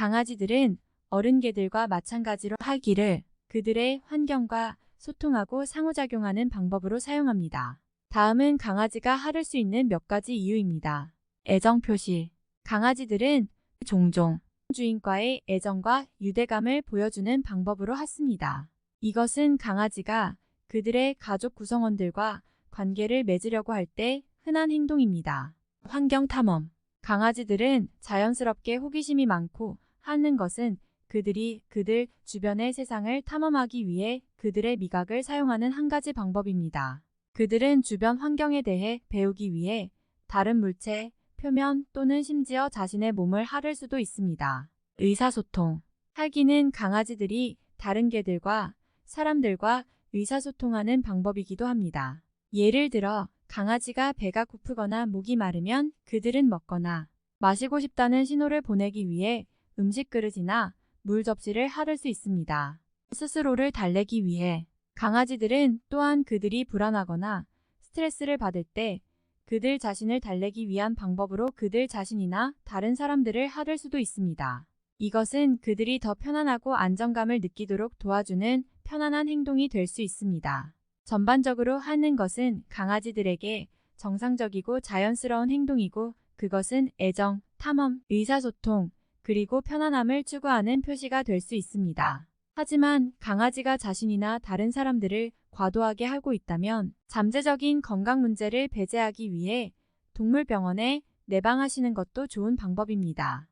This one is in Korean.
강아지들은 어른 개들과 마찬가지로 하기를 그들의 환경과 소통하고 상호작용하는 방법으로 사용합니다. 다음은 강아지가 하를 수 있는 몇 가지 이유입니다. 애정 표시. 강아지들은 종종 주인과의 애정과 유대감을 보여주는 방법으로 핫습니다. 이것은 강아지가 그들의 가족 구성원들과 관계를 맺으려고 할 때 흔한 행동입니다. 환경 탐험. 강아지들은 자연스럽게 호기심이 많고 하는 것은 그들이 그들 주변의 세상을 탐험하기 위해 그들의 미각을 사용하는 한 가지 방법입니다. 그들은 주변 환경에 대해 배우기 위해 다른 물체, 표면 또는 심지어 자신의 몸을 하를 수도 있습니다. 의사소통. 할기는 강아지들이 다른 개들과 사람들과 의사소통하는 방법이기도 합니다. 예를 들어 강아지가 배가 고프거나 목이 마르면 그들은 먹거나 마시고 싶다는 신호를 보내기 위해 음식 그릇이나 물 접시를 하를 수 있습니다. 스스로를 달래기 위해 강아지들은 또한 그들이 불안하거나 스트레스를 받을 때 그들 자신을 달래기 위한 방법으로 그들 자신이나 다른 사람들을 하를 수도 있습니다. 이것은 그들이 더 편안하고 안정감을 느끼도록 도와주는 편안한 행동이 될 수 있습니다. 전반적으로 하는 것은 강아지들에게 정상적이고 자연스러운 행동이고 그것은 애정, 탐험, 의사소통, 그리고 편안함을 추구하는 표시가 될 수 있습니다. 하지만 강아지가 자신이나 다른 사람들을 과도하게 하고 있다면 잠재적인 건강 문제를 배제하기 위해 동물병원에 내방하시는 것도 좋은 방법입니다.